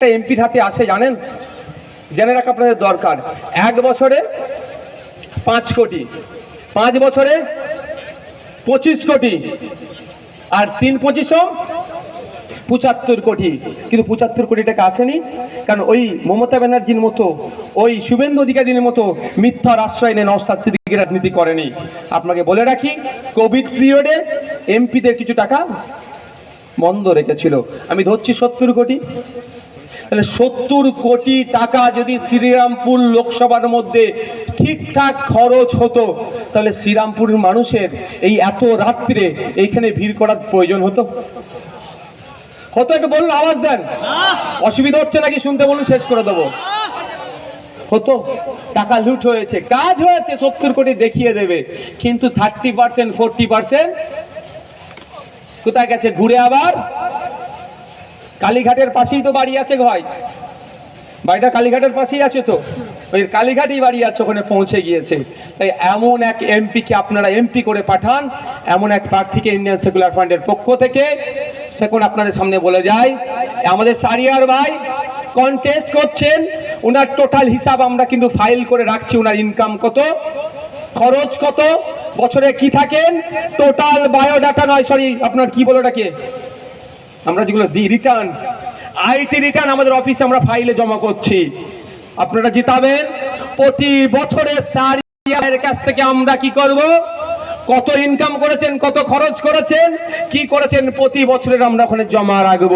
এমপির হাতে আসে, জানেন? জেনে রাখা আপনাদের দরকার। এক বছরে পাঁচ কোটি, পাঁচ বছরে পঁচিশ কোটি, আর তিন পঁচিশও পঁচাত্তর কোটি। কিন্তু পঁচাত্তর কোটি টাকা আসেনি, কারণ ওই মমতা ব্যানার্জির মতো, ওই শুভেন্দু অধিকারীর মতো মিথ্যার আশ্রয় নিয়ে নওসাদ সিদ্দিকী রাজনীতি করেনি। আপনাকে বলে রাখি, কোভিড পিরিয়ডে এমপিদের কিছু টাকা বন্ধ রেখেছিল। আমি ধরছি সত্তর কোটি তাহলে সত্তর কোটি টাকা যদি শ্রীরামপুর লোকসভার মধ্যে ঠিকঠাক খরচ হতো, তাহলে শ্রীরামপুরের মানুষের এই এত রাত্রে এইখানে ভিড় করার প্রয়োজন হতো? হতো একটু বলুন আওয়াজ দেন। অসুবিধা হচ্ছে নাকি শুনতে বলুন, শেষ করে দেবো। হতো, টাকা লুট হয়েছে, কাজ হয়েছে, সত্তর কোটি দেখিয়ে দেবে, কিন্তু থার্টি পার্সেন্ট, ফোরটি পার্সেন্ট কোথায় গেছে? ঘুরে আবার কালীঘাটের পাশেই তো বাড়ি আছে ভাই। বাড়িটা কালীঘাটের পাশেই আছে তো। ওই কালীঘাটেই বাড়ি আছে, ওখানে পৌঁছে গিয়েছে। তাই এমন এক এমপিকে আপনারা এমপি করে পাঠান, এমন এক প্রার্থীকে ইন্ডিয়ান সেকুলার ফান্ডের পক্ষ থেকে। সেখন আপনাদের সামনে বলে যায় আমাদের সারিয়ার ভাই কন্টেস্ট করছেন, ওনার টোটাল হিসাব আমরা কিন্তু ফাইল করে রাখছি, ওনার ইনকাম কত, খরচ কত, বছরে কি থাকেন? টোটাল বায়োডাটা নয় সরি আপনার কি বলো ওটাকে? আমরা যেগুলো দিই রিটার্ন আইটি রিটার্ন আমাদের অফিসে আমরা ফাইলে জমা করছি। আপনারা জিতাবেন। প্রতি বছরে সারিয়ার কাছ থেকে আমরা কি করব? কত ইনকাম করেছেন, কত খরচ করেছেন, কি করেছেন প্রতি বছরের আমরা ওখানে জমা রাখব।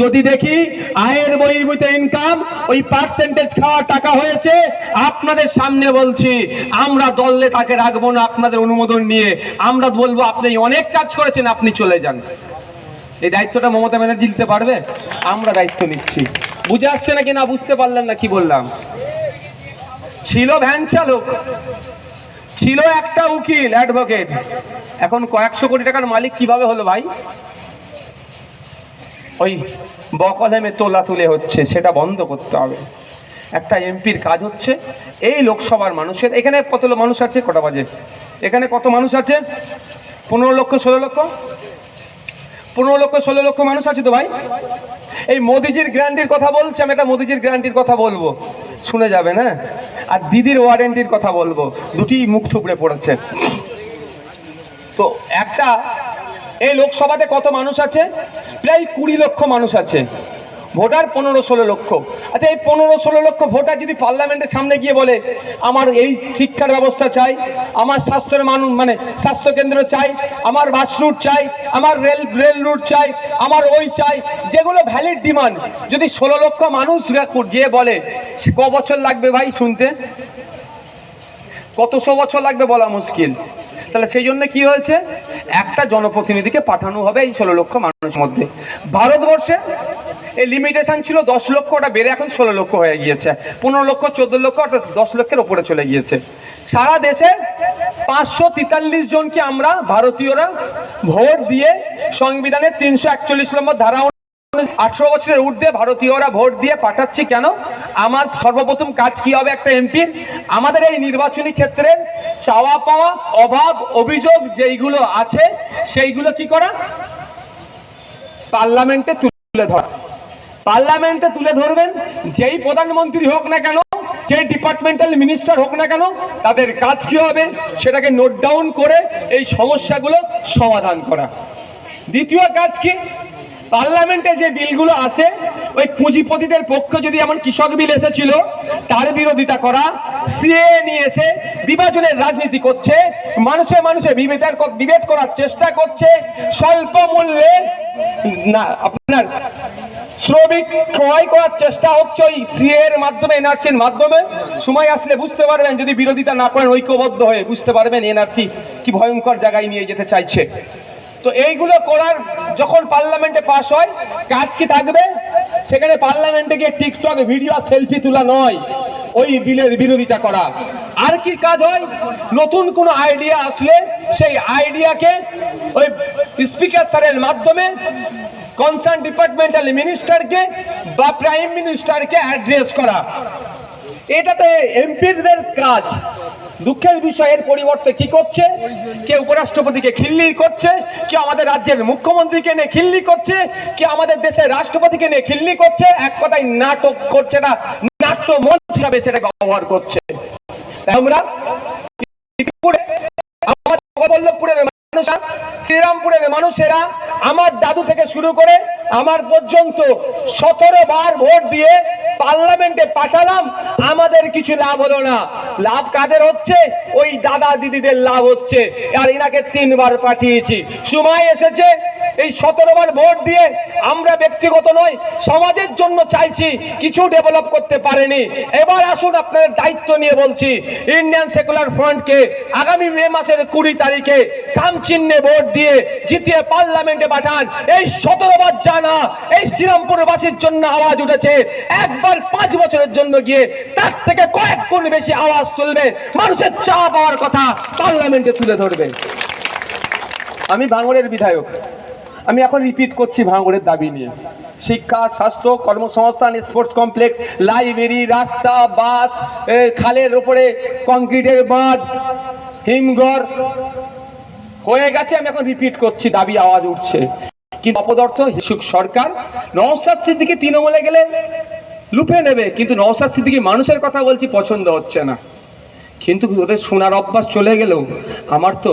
যদি দেখি আয়ের বহির্ভূত ইনকাম ওই পার্সেন্টেজ খাওয়া টাকা হয়েছে, আপনাদের সামনে বলছি, আমরা দলে তাকে রাখব না আপনাদের অনুমোদন নিয়ে। আমরা বলব, আপনি অনেক কাজ করেছেন, আপনি চলে যান। এই দায়িত্বটা মমতা ব্যানার্জি দিতে পারবে? আমরা দায়িত্ব নিচ্ছি। বুঝে আসছে নাকি না বুঝতে পারলেন না কি বললাম? ছিল ভ্যান চালক, ছিল একটা উকিল অ্যাডভোকেট এখন কয়েকশো কোটি টাকার মালিক কীভাবে হলো ভাই? ওই বকলমে তোলা তুলে হচ্ছে, সেটা বন্ধ করতে হবে। একটা এমপির কাজ হচ্ছে, এই লোকসভার মানুষের, এখানে কত মানুষ আছে? কটা বাজে? এখানে কত মানুষ আছে? পনেরো লক্ষ, ষোলো লক্ষ? পনেরো লক্ষ, ষোলো লক্ষ মানুষ আছে তো ভাই? এই মোদিজির গ্যারান্টির কথা বলছি, আমি একটা মোদিজির গ্যারান্টির কথা বলব। শুনে যাবে না আর দিদির ওয়ারেন্টির কথা বলব। দুটি মুখ থুবড়ে পড়েছে। তো একটা, এই লোকসভাতে কত মানুষ আছে? প্রায় কুড়ি লক্ষ মানুষ আছে। ভোটার পনেরো ষোলো লক্ষ। আচ্ছা এই পনেরো ষোলো লক্ষ ভোটার যদি পার্লামেন্টের সামনে গিয়ে বলে, আমার এই শিক্ষার ব্যবস্থা চাই, আমার স্বাস্থ্যের মানুষ মানে স্বাস্থ্য কেন্দ্র চাই, আমার বাস রুট চাই, আমার রেল রেল রুট চাই, আমার ওই চাই, যেগুলো ভ্যালিড ডিমান্ড যদি ষোলো লক্ষ মানুষ যে বলে, সে ক বছর লাগবে ভাই শুনতে? কতশো বছর লাগবে বলা মুশকিল? তাহলে সেই জন্য কি হয়েছে? একটা জনপ্রতিনিধিকে পাঠানো হবে এই ষোলো লক্ষ মানুষের মধ্যে। ভারতবর্ষে এই লিমিটেশন ছিল দশ লক্ষ ওটা বেড়ে এখন ষোলো লক্ষ হয়ে গিয়েছে। পনেরো লক্ষ, চোদ্দ লক্ষ, অর্থাৎ দশ লক্ষের ওপরে চলে গিয়েছে। সারা দেশে পাঁচশো তেতাল্লিশ জনকে আমরা ভারতীয়রা ভোট দিয়ে সংবিধানের তিনশো একচল্লিশ নম্বর ধারা আঠারো বছরের ঊর্ধ্বে ভারতীয়রা ভোট দিয়ে পাঠাচ্ছি কেন? আমার সর্বপ্রথম কাজ কি হবে একটা এমপির আমাদের এই নির্বাচনী ক্ষেত্রে চাওয়া পাওয়া, অভাব, অভিযোগ যেইগুলো আছে, সেইগুলো কি করা? পার্লামেন্টে তুলে ধরা। পার্লামেন্টে তুলে ধরবেন, যেই প্রধানমন্ত্রী হোক না কেন, যে ডিপার্টমেন্টাল মিনিস্টার হোক না কেন, তাদের কাজ কি হবে সেটাকে নোট ডাউন করে এই সমস্যাগুলো সমাধান করা। দ্বিতীয় কাজ কি? পার্লামেন্টে যে বিলগুলো আসে, ওই পুঁজিপতিদের পক্ষে যদি এমন কৃষক বিল এসেছিল, তার বিরোধিতা করা সিএ নিয়ে এসে বিভাজনের রাজনীতি করছে, মানুষে মানুষে বিভেদের বিভেদ করার চেষ্টা করছে, স্বল্প মূল্যে না, আপনার শ্রমিক ক্রয় করার চেষ্টা হচ্ছে ওই সিএ এর মাধ্যমে এনআরসির মাধ্যমে। সময় আসলে বুঝতে পারবেন, যদি বিরোধিতা না করেন, ঐক্যবদ্ধ হয়ে বুঝতে পারবেন এনআরসি কি ভয়ঙ্কর জায়গায় নিয়ে যেতে চাইছে। তো এইগুলো করার যখন পার্লামেন্টে পাশ হয়, কাজ কি থাকবে? সেখানে পার্লামেন্টে গিয়ে টিকটক ভিডিও আর সেলফি তোলা নয়, ওই বিলের বিরোধিতা করা। আর কি কাজ হয়? নতুন কোনো আইডিয়া আসলে সেই আইডিয়াকে ওই স্পিকার স্যারের মাধ্যমে কনসার্ন ডিপার্টমেন্টাল মিনিস্টারকে বা প্রাইম মিনিস্টারকে অ্যাড্রেস করা এটা তো এমপিদের কাজ। দুঃখের বিষয়ের পরিবর্তে কি করছে? কে উপরাষ্ট্রপতিকে খিল্লি করছে? কে আমাদের রাজ্যের মুখ্যমন্ত্রীকে নিয়ে খিল্লি করছে? কে আমাদের দেশের রাষ্ট্রপতিকে নিয়ে খিল্লি করছে? এক কথায় নাটক করছে না নাট্য মঞ্চ হিসাবে সেটা ব্যবহার করছে। আমরা মানুষরা শ্রীরামপুরের মানুষেরা আমার দাদু থেকে শুরু করে আমার পর্যন্ত সতেরো বার ভোট দিয়ে পার্লামেন্টে পাঠালাম, আমাদের কিছু লাভ হলো না। লাভ কাদের হচ্ছে? ওই দাদা দিদিদের লাভ হচ্ছে। আর এনাকে তিনবার পাঠিয়েছি। সময় এসেছে এই সতেরো বার ভোট দিয়ে আমরা ব্যক্তিগত নয় সমাজের জন্য চাইছি কিছু ডেভেলপ করতে পারেনি। এবার আসুন আপনাদের দায়িত্ব নিয়ে বলছি ইন্ডিয়ান সেকুলার ফ্রন্টকে আগামী মে মাসের কুড়ি তারিখে কাম চিহ্নে ভোট দিয়ে জিতিয়ে পার্লামেন্টে পাঠান। এই সতেরো বার জানা, এই শ্রীরামপুরবাসীর জন্য আওয়াজ উঠেছে। একবার পাঁচ বছরের জন্য গিয়ে তার থেকে কয়েক গুণ বেশি আওয়াজ তুলবে। মানুষের চা পাওয়ার কথা পার্লামেন্টে তুলে ধরবে। আমি ভাঙড়ের বিধায়ক। আমি এখন রিপিট করছি ভাঙড়ের দাবি নিয়ে। শিক্ষা, স্বাস্থ্য, কর্মসংস্থান স্পোর্টস কমপ্লেক্স লাইব্রেরি রাস্তা, বাস খালের উপরে কংক্রিটের বাঁধ হিমঘর। হয়ে গেছে, আমি এখন রিপিট করছি, দাবি আওয়াজ উঠছে। কিন্তু অপদার্থ হিসুক সরকার নওসাদ সিদ্দিকি তৃণমূলে গেলে লুপে নেবে, কিন্তু নওসাদ সিদ্দিকি মানুষের কথা বলছি, পছন্দ হচ্ছে না। কিন্তু ওদের শোনার অভ্যাস চলে গেলেও আমার তো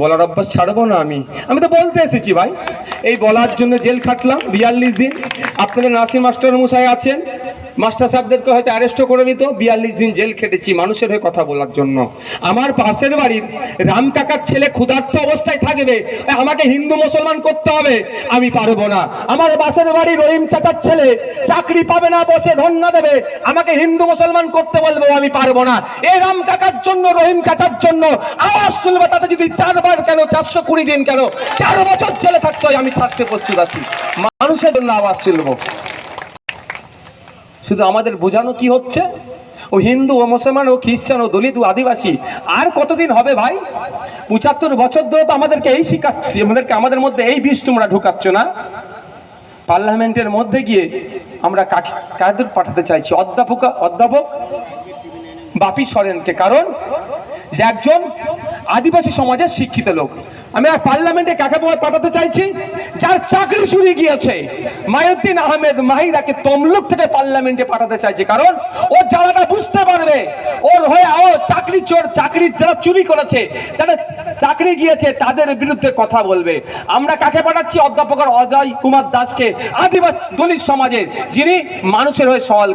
বলার অভ্যাস ছাড়বো না আমি। আমি তো বলতে এসেছি ভাই। এই বলার জন্য জেল খাটলাম বিয়াল্লিশ দিন। আপনাদের নাসির মাস্টার মশাই আছেন। মাস্টার সাহেবদেরকে হয়তো অ্যারেস্টও করে নিত। বিয়াল্লিশ দিন জেল খেটেছি মানুষের হয়ে কথা বলার জন্য। আমার পাশের বাড়ির রাম কাকার ছেলে ক্ষুধার্ত অবস্থায় থাকবে, আমাকে হিন্দু মুসলমান করতে হবে, আমি পারব না। আমার পাশের বাড়ির রহিম চাচার ছেলে চাকরি পাবে না, বসে ধন্য দেবে, আমাকে হিন্দু মুসলমান করতে বলব, আমি পারব না। এই রাম কাকার জন্য, রহিম চাচার জন্য আওয়াজ তুলবে, তাতে যদি চারবার কেন, চারশো কুড়ি দিন কেন, চার বছর ছেলে থাকতে হয়, আমি ছাড়তে প্রস্তুত আছি। মানুষের জন্য আওয়াজ তুলবো। শুধু আমাদের বোঝানো কি হচ্ছে? ও হিন্দু, ও মুসলমান, ও খ্রিস্টান, ও দলিত, ও আদিবাসী, আর কতদিন হবে ভাই? পঁচাত্তর বছর ধরে তো আমাদেরকে এই শিখাচ্ছি, আমাদেরকে আমাদের মধ্যে এই বিষ তোমরা ঢুকাচ্ছ না? পার্লামেন্টের মধ্যে গিয়ে আমরা কাদের পাঠাতে চাইছি? অধ্যাপক অধ্যাপক? বাপি সরেনকে। কারণ যে একজন আদিবাসী সমাজের শিক্ষিত লোক। আমি আর পার্লামেন্টে কাকে পাঠাতে চাইছি? যার চাকরি শুরু গিয়েছে। মায়ুদ্দিন আহমেদ মাহিরাকে তমলুক থেকে পার্লামেন্টে পাঠাতে চাইছে। কারণ ও জ্বালাটা বুঝতে পারবে। ওর হয়ে ও চাকরি চোর, চাকরি যারা চুরি করেছে, যারা চাকরি গিয়েছে, তাদের বিরুদ্ধে কথা বলবে। আমরা কাকে পাঠাচ্ছি? অধ্যাপক অজয় কুমার দাসকে। আদিবাসী দলিত সমাজের, যিনি মানুষের হয়ে সওয়াল